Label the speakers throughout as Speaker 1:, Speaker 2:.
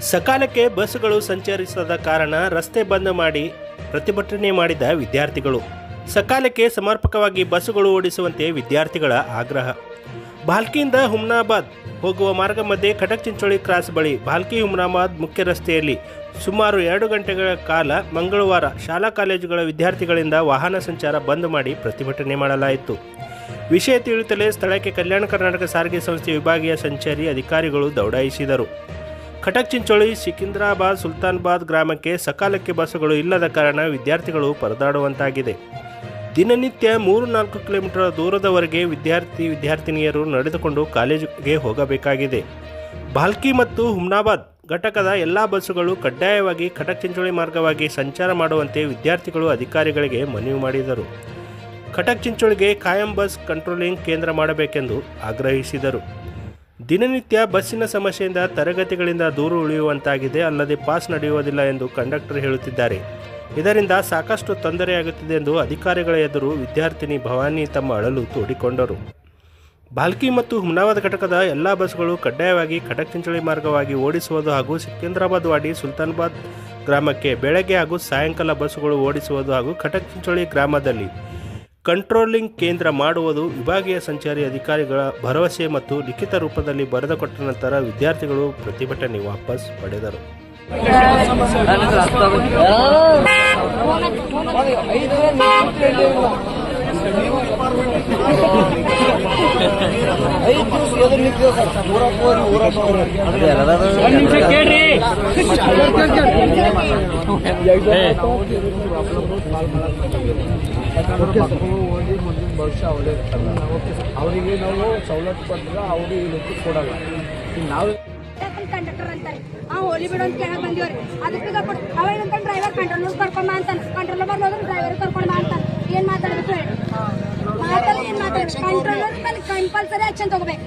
Speaker 1: ಸಕಾಲಕ್ಕೆ ಬಸ್ಗಳು ಸಂಚರಿಸದ ಕಾರಣ ರಸ್ತೆ ಬಂದ್ ಮಾಡಿ ಪ್ರತಿಭಟನೆ ಮಾಡಿದ ವಿದ್ಯಾರ್ಥಿಗಳು. ಸಕಾಲಕ್ಕೆ ಸಮರ್ಪಕವಾಗಿ ಬಸ್ಸುಗಳು ಓಡಿಸುವಂತೆ ವಿದ್ಯಾರ್ಥಿಗಳ ಆಗ್ರಹ. ಭಾಲ್ಕಿಯಿಂದ ಹುಮ್ನಾಬಾದ್ ಹೋಗುವ ಮಾರ್ಗ ಮಧ್ಯೆ ಖಡಕ್ ಚಿಂಚೋಳಿ ಕ್ರಾಸ್ ಬಳಿ ಭಾಲ್ಕಿ ಹುಮ್ನಾಬಾದ್ ಮುಖ್ಯ ರಸ್ತೆಯಲ್ಲಿ ಸುಮಾರು ಎರಡು ಗಂಟೆಗಳ ಕಾಲ ಮಂಗಳವಾರ ಶಾಲಾ ಕಾಲೇಜುಗಳ ವಿದ್ಯಾರ್ಥಿಗಳಿಂದ ವಾಹನ ಸಂಚಾರ ಬಂದ್ ಮಾಡಿ ಪ್ರತಿಭಟನೆ ಮಾಡಲಾಯಿತು. ವಿಷಯ ತಿಳಿಯುತ್ತಲೇ ಸ್ಥಳಕ್ಕೆ ಕಲ್ಯಾಣ ಕರ್ನಾಟಕ ಸಾರಿಗೆ ಸಂಸ್ಥೆ ವಿಭಾಗೀಯ ಸಂಚಾರಿ ಅಧಿಕಾರಿಗಳು ದೌಡಾಯಿಸಿದರು. ಖಟಕ್ ಚಿಂಚೋಳಿ, ಸಿಕಿಂದ್ರಾಬಾದ್, ಸುಲ್ತಾನ್ಬಾದ್ ಗ್ರಾಮಕ್ಕೆ ಸಕಾಲಕ್ಕೆ ಬಸ್ಸುಗಳು ಇಲ್ಲದ ಕಾರಣ ವಿದ್ಯಾರ್ಥಿಗಳು ಪರದಾಡುವಂತಾಗಿದೆ. ದಿನನಿತ್ಯ ಮೂರು ನಾಲ್ಕು ಕಿಲೋಮೀಟರ್ ದೂರದವರೆಗೆ ವಿದ್ಯಾರ್ಥಿ ವಿದ್ಯಾರ್ಥಿನಿಯರು ನಡೆದುಕೊಂಡು ಕಾಲೇಜಿಗೆ ಹೋಗಬೇಕಾಗಿದೆ. ಭಾಲ್ಕಿ ಮತ್ತು ಹುಮ್ನಾಬಾದ್ ಘಟಕದ ಎಲ್ಲ ಬಸ್ಸುಗಳು ಕಡ್ಡಾಯವಾಗಿ ಖಟಕ್ ಚಿಂಚೋಳಿ ಮಾರ್ಗವಾಗಿ ಸಂಚಾರ ಮಾಡುವಂತೆ ವಿದ್ಯಾರ್ಥಿಗಳು ಅಧಿಕಾರಿಗಳಿಗೆ ಮನವಿ ಮಾಡಿದರು. ಖಟಕ್ ಚಿಂಚೋಳಿಗೆ ಕಾಯಂ ಬಸ್ ಕಂಟ್ರೋಲಿಂಗ್ ಕೇಂದ್ರ ಮಾಡಬೇಕೆಂದು ಆಗ್ರಹಿಸಿದರು. ದಿನನಿತ್ಯ ಬಸ್ಸಿನ ಸಮಸ್ಯೆಯಿಂದ ತರಗತಿಗಳಿಂದ ದೂರ ಉಳಿಯುವಂತಾಗಿದೆ, ಅಲ್ಲದೆ ಪಾಸ್ ನಡೆಯುವುದಿಲ್ಲ ಎಂದು ಕಂಡಕ್ಟರ್ ಹೇಳುತ್ತಿದ್ದಾರೆ. ಇದರಿಂದ ಸಾಕಷ್ಟು ತೊಂದರೆಯಾಗುತ್ತಿದೆ ಎಂದು ಅಧಿಕಾರಿಗಳ ಎದುರು ವಿದ್ಯಾರ್ಥಿನಿ ಭವಾನಿ ತಮ್ಮ ಅಳಲು ತೋಡಿಕೊಂಡರು. ಬಾಲ್ಕಿ ಮತ್ತು ಹುಮ್ನಾಬಾದ್ ಘಟಕದ ಎಲ್ಲ ಬಸ್ಗಳು ಕಡ್ಡಾಯವಾಗಿ ಕಟಕ್ ಚಿಂಚೋಳಿ ಮಾರ್ಗವಾಗಿ ಓಡಿಸುವುದು ಹಾಗೂ ಸಿಕಂದ್ರಾಬಾದ್ ವಾಡಿ ಸುಲ್ತಾನ್ಬಾದ್ ಗ್ರಾಮಕ್ಕೆ ಬೆಳಗ್ಗೆ ಹಾಗೂ ಸಾಯಂಕಾಲ ಬಸ್ಸುಗಳು ಓಡಿಸುವುದು ಹಾಗೂ ಕಟಕ್ ಚಿಂಚೋಳಿ ಗ್ರಾಮದಲ್ಲಿ ಕಂಟ್ರೋಲಿಂಗ್ ಕೇಂದ್ರ ಮಾಡುವುದು ವಿಭಾಗೀಯ ಸಂಚಾರಿ ಅಧಿಕಾರಿಗಳ ಭರವಸೆ ಮತ್ತು ಲಿಖಿತ ರೂಪದಲ್ಲಿ ಬರೆದುಕೊಟ್ಟ ನಂತರ ವಿದ್ಯಾರ್ಥಿಗಳು ಪ್ರತಿಭಟನೆ ವಾಪಸ್ ಪಡೆದರು.
Speaker 2: ಕೇಳ್ರಿ
Speaker 3: ಮಕ್ಕಳು ಓದಿ ಮುಂದಿನ ಭವಿಷ್ಯ ಅವರೇ ಇರ್ತಾರೆ ಅವರಿಗೆ ನಾವು ಸವಲತ್ತು ಕೊಟ್ಟರೆ ಅವ್ರಿಗೆ ಇದಕ್ಕೆ ಕೊಡಲ್ಲ. ಈಗ ನಾವು
Speaker 4: ಕಂಡಕ್ಟರ್ ಅಂತಾರೆ ಆ ಅಂತ ಅದಕ್ಕೆ ಡ್ರೈವರ್ ಕಂಟ್ರೋಲ್ ಕರ್ಕೊಂಡ್ ಅಂತಾನೆ. ಕಂಟ್ರೋಲ್ ಬರ್ಲೋದ್ರೆ ಡ್ರೈವರ್ ಕರ್ಕೊಂಡ್ ಅಂತಾನೆ. ಏನ್ ಮಾತಾಡ್ಬೇಕು ಹೇಳಿ? ಕಂಟ್ರೋಲ್ ಕಂಪಲ್ಸರಿ ಆಕ್ಷನ್ ತಗೋಬೇಕು.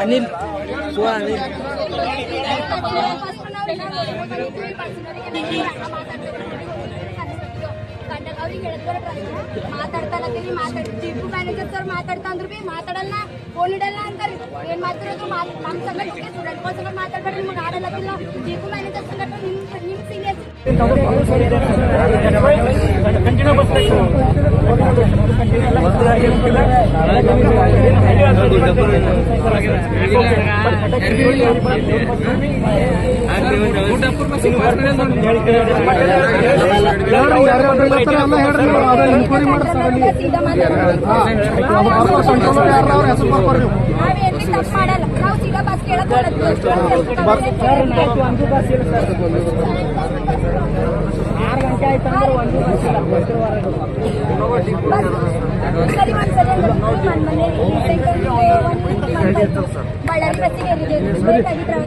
Speaker 3: ಅನಿಲ್ ಅನಿಲ್.
Speaker 4: ಮಾತಾಡಿ ಚೀಫ್ ಮ್ಯಾನೇಜರ್ ಸರ್ ಮಾತಾಡ್ತಾ ಅಂದ್ರು ಬಿ ಮಾತಾಡಲ್ಲ ಫೋನ್ ಇಡಲ್ಲ ಅಂತಾರೆ ಏನ್ ಮಾತಾಡೋದು ಮಾತ್- ನಮ್ ಸಂಗಡ ಸ್ಟೂಡೆಂಟ್ ನಿಮ್ಗೆ ಆಡಲ್ಲತ್ತಿಲ್ಲ
Speaker 2: ಕಂಟಿನ್ಯೂ
Speaker 3: ಆರು ಗಂಟೆ ಆಯ್ತು ಅಂದ್ರೆ ಒಂದು ಬಸ್ ಇಲ್ಲ
Speaker 4: ಬಳ್ಳಾರಿ ಬಸ್ಸಿಗೆ